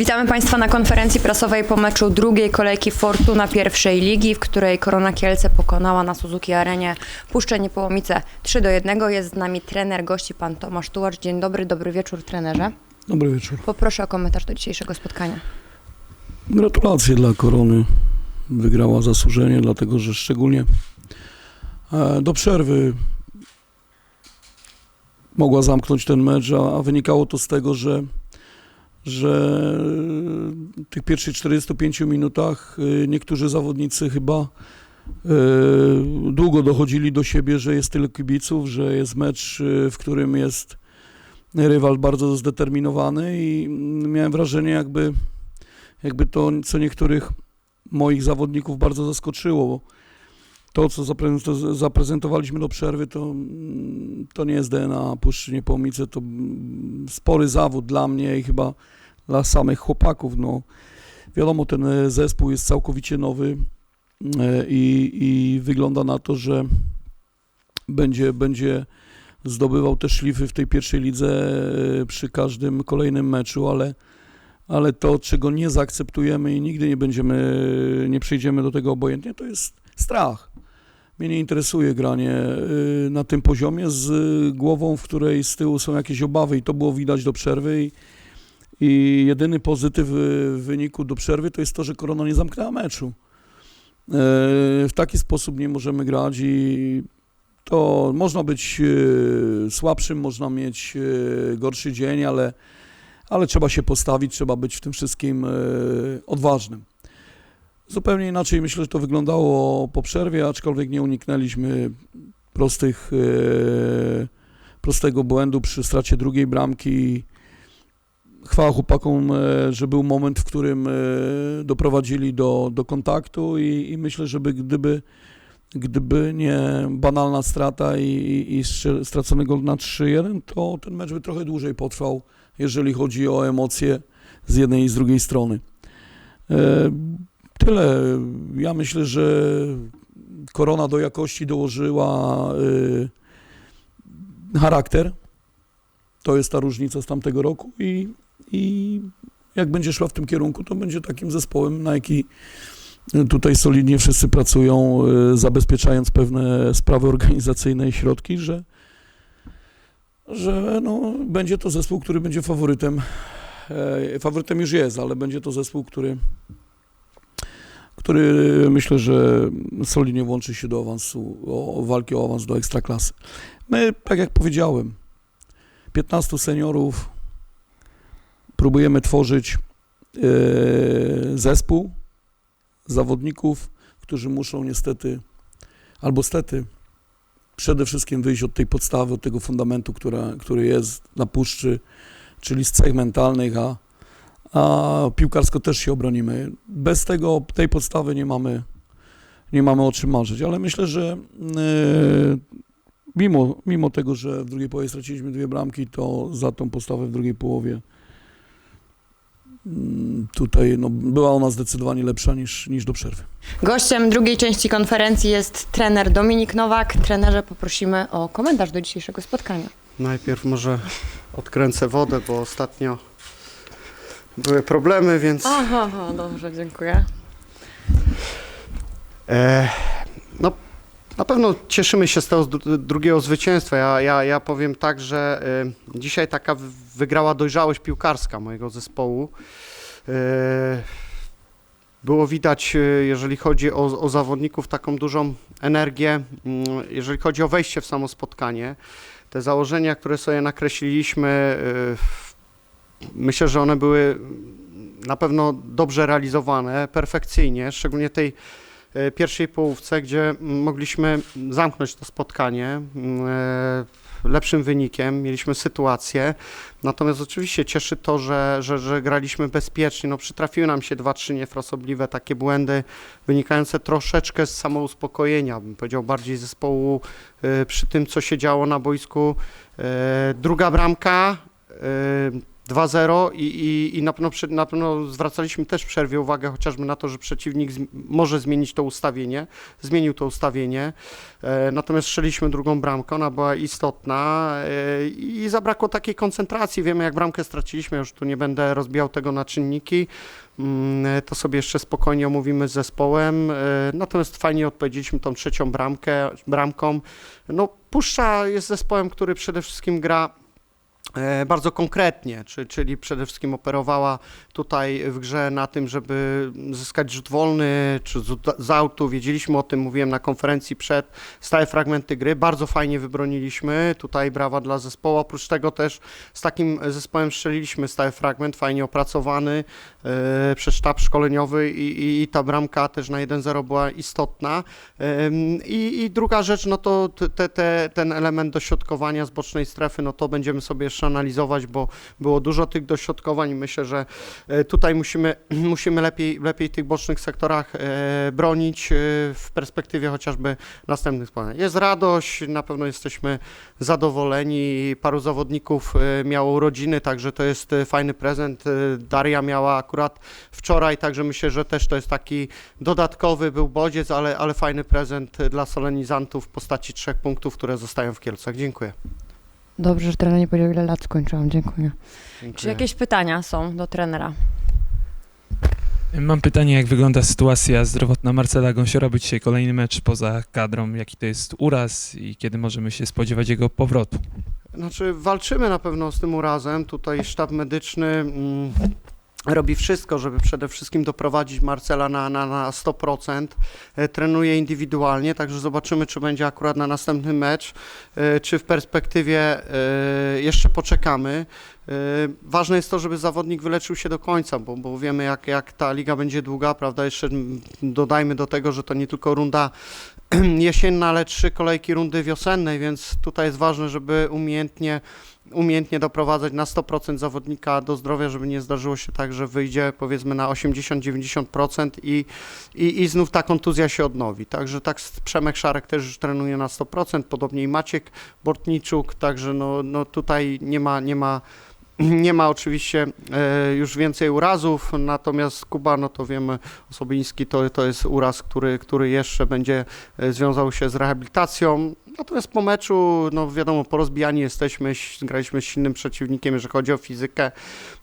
Witamy Państwa na konferencji prasowej po meczu drugiej kolejki Fortuna pierwszej ligi, w której Korona Kielce pokonała na Suzuki Arenie Puszczę Niepołomice 3 do 1. Jest z nami trener gości, pan Tomasz Tułacz. Dzień dobry, dobry wieczór trenerze. Dobry wieczór. Poproszę o komentarz do dzisiejszego spotkania. Gratulacje dla Korony. Wygrała zasłużenie, dlatego że szczególnie e, do przerwy mogła zamknąć ten mecz, a, a wynikało to z tego, że, że w tych pierwszych 45 minutach e, niektórzy zawodnicy chyba e, długo dochodzili do siebie, że jest tyle kibiców, że jest mecz, e, w którym jest rywal bardzo zdeterminowany i mm, miałem wrażenie, jakby, jakby to co niektórych moich zawodników bardzo zaskoczyło. Bo to, co zaprezento- zaprezentowaliśmy do przerwy, to, mm, to nie jest DNA Puszczy Niepołomice, to mm, spory zawód dla mnie i chyba dla samych chłopaków. No, wiadomo, ten e, zespół jest całkowicie nowy e, i, i wygląda na to, że będzie, będzie zdobywał te szlify w tej pierwszej lidze e, przy każdym kolejnym meczu, ale, ale to, czego nie zaakceptujemy i nigdy nie będziemy, nie przejdziemy do tego obojętnie, to jest strach. Mnie nie interesuje granie y, na tym poziomie z y, głową, w której z tyłu są jakieś obawy i to było widać do przerwy i, i jedyny pozytyw y, w wyniku do przerwy to jest to, że Korona nie zamknęła meczu. W taki sposób nie możemy grać i to można być słabszym, można mieć gorszy dzień, ale, ale trzeba się postawić, trzeba być w tym wszystkim odważnym. Zupełnie inaczej myślę, że to wyglądało po przerwie, aczkolwiek nie uniknęliśmy prostych, e, prostego błędu przy stracie drugiej bramki. Chwała chłopakom, e, że był moment, w którym e, doprowadzili do, do kontaktu i, i myślę, żeby gdyby, gdyby nie banalna strata i, i, stracony gol na 3-1, to ten mecz by trochę dłużej potrwał, jeżeli chodzi o emocje z jednej i z drugiej strony. Tyle. Ja myślę, że korona do jakości dołożyła y, charakter. To jest ta różnica z tamtego roku i, i jak będzie szła w tym kierunku, to będzie takim zespołem, na jaki tutaj solidnie wszyscy pracują, y, zabezpieczając pewne sprawy organizacyjne i środki, że, że no, będzie to zespół, który będzie faworytem. E, Faworytem już jest, ale będzie to zespół, który który myślę, że solidnie włączy się do awansu, o, walki o awans do ekstraklasy. My, tak jak powiedziałem, 15 seniorów, próbujemy tworzyć e, zespół zawodników, którzy muszą niestety, albo stety, przede wszystkim wyjść od tej podstawy, od tego fundamentu, która, który jest na puszczy, czyli z cech mentalnych, a a piłkarsko też się obronimy. Bez tego, tej podstawy nie mamy, nie mamy o czym marzyć, ale myślę, że e, mimo, mimo tego, że w drugiej połowie straciliśmy dwie bramki, to za tą postawę w drugiej połowie mm, tutaj no, była ona zdecydowanie lepsza niż, niż do przerwy. Gościem drugiej części konferencji jest trener Dominik Nowak. Trenerze poprosimy o komentarz do dzisiejszego spotkania. Najpierw może odkręcę wodę, bo ostatnio były problemy, więc Aha, aha, dobrze, dziękuję. e, no, na pewno cieszymy się z tego dru- drugiego zwycięstwa. Ja, ja, ja powiem tak, że e, dzisiaj taka wygrała dojrzałość piłkarska mojego zespołu. E, było widać, e, jeżeli chodzi o, o zawodników, taką dużą energię, mm, jeżeli chodzi o wejście w samo spotkanie. Te założenia, które sobie nakreśliliśmy, e, myślę, że one były na pewno dobrze realizowane, perfekcyjnie, szczególnie tej e, pierwszej połówce, gdzie mogliśmy zamknąć to spotkanie e, lepszym wynikiem, mieliśmy sytuację. Natomiast oczywiście cieszy to, że, że, że graliśmy bezpiecznie. No, przytrafiły nam się dwa, trzy niefrasobliwe takie błędy wynikające troszeczkę z samouspokojenia, bym powiedział bardziej zespołu e, przy tym, co się działo na boisku. Druga bramka, 2-0 i, i, i na, pewno, na pewno zwracaliśmy też w przerwie uwagę chociażby na to, że przeciwnik może zmienić to ustawienie, zmienił to ustawienie, e, natomiast strzeliśmy drugą bramkę, ona była istotna e, i zabrakło takiej koncentracji, wiemy jak bramkę straciliśmy, już tu nie będę rozbijał tego na czynniki, Mm, to sobie jeszcze spokojnie omówimy z zespołem, e, natomiast fajnie odpowiedzieliśmy tą trzecią bramkę, bramką, no Puszcza jest zespołem, który przede wszystkim gra e, bardzo konkretnie, czy, czyli przede wszystkim operowała tutaj w grze na tym, żeby zyskać rzut wolny, czy z, autu. Wiedzieliśmy o tym, mówiłem na konferencji przed, stałe fragmenty gry, bardzo fajnie wybroniliśmy, tutaj brawa dla zespołu, oprócz tego też z takim zespołem strzeliliśmy stały fragment, fajnie opracowany e, przez sztab szkoleniowy i, i, i ta bramka też na 1-0 była istotna. I, druga rzecz, no to te, te, ten element dośrodkowania z bocznej strefy, no to będziemy sobie jeszcze analizować, bo było dużo tych dośrodkowań i myślę, że e, tutaj musimy, musimy lepiej, lepiej tych bocznych sektorach e, bronić e, w perspektywie chociażby następnych spotkań. Jest radość, na pewno jesteśmy zadowoleni, paru zawodników miało urodziny, także to jest fajny prezent. Daria miała akurat wczoraj, także myślę, że też to jest taki dodatkowy był bodziec, ale, ale fajny prezent dla solenizantów w postaci trzech punktów, które zostają w Kielcach. Dziękuję. Dobrze, że trener nie powiedział, ile lat skończyłam. Dziękuję. Dziękuję. Czy jakieś pytania są do trenera? Mam pytanie, jak wygląda sytuacja zdrowotna Marcela Gąsiora, bo dzisiaj kolejny mecz poza kadrą, jaki to jest uraz i kiedy możemy się spodziewać jego powrotu? Znaczy, walczymy na pewno z tym urazem. Tutaj sztab medyczny mm, robi wszystko, żeby przede wszystkim doprowadzić Marcela na, na, na 100%. E, Trenuje indywidualnie, także zobaczymy, czy będzie akurat na następny mecz, e, czy w perspektywie e, jeszcze poczekamy. Ważne jest to, żeby zawodnik wyleczył się do końca, bo, bo wiemy, jak, jak ta liga będzie długa, prawda? Jeszcze dodajmy do tego, że to nie tylko runda jesienna, ale trzy kolejki rundy wiosennej, więc tutaj jest ważne, żeby umiejętnie, umiejętnie doprowadzać na 100% zawodnika do zdrowia, żeby nie zdarzyło się tak, że wyjdzie powiedzmy na 80-90% i, i, i znów ta kontuzja się odnowi. Także tak Przemek Szarek też już trenuje na 100%, podobnie i Maciek Bortniczuk, także no, no tutaj nie ma, nie ma nie ma oczywiście e, już więcej urazów, natomiast Kuba, no to wiemy, Osobiński to, to jest uraz, który, który jeszcze będzie e, związał się z rehabilitacją. Natomiast po meczu, no wiadomo, porozbijani jesteśmy, graliśmy z silnym przeciwnikiem, jeżeli chodzi o fizykę,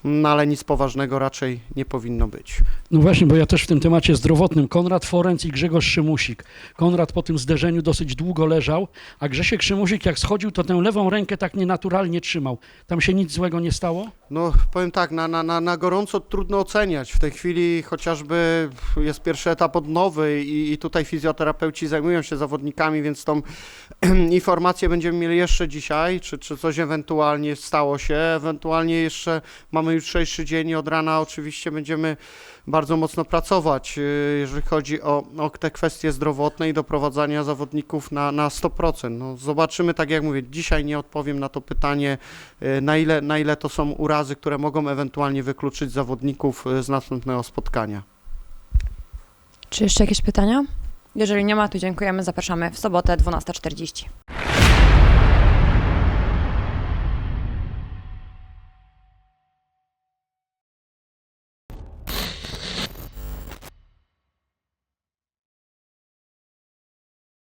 no ale nic poważnego raczej nie powinno być. No właśnie, bo ja też w tym temacie zdrowotnym. Konrad Forenc i Grzegorz Szymusik. Konrad po tym zderzeniu dosyć długo leżał, a Grzesiek Szymusik jak schodził, to tę lewą rękę tak nienaturalnie trzymał. Tam się nic złego nie stało? No, powiem tak, na, na, na, na gorąco trudno oceniać. W tej chwili chociażby jest pierwszy etap odnowy i, i tutaj fizjoterapeuci zajmują się zawodnikami, więc tą informację będziemy mieli jeszcze dzisiaj, czy, czy coś ewentualnie stało się. Ewentualnie jeszcze mamy jutrzejszy dzień i od rana oczywiście będziemy bardzo mocno pracować, yy, jeżeli chodzi o, o te kwestie zdrowotne i doprowadzania zawodników na, na 100%. No, zobaczymy, tak jak mówię, dzisiaj nie odpowiem na to pytanie, yy, na ile, na ile to są urazy, które mogą ewentualnie wykluczyć zawodników yy, z następnego spotkania. Czy jeszcze jakieś pytania? Jeżeli nie ma, to dziękujemy. Zapraszamy w sobotę 12.40.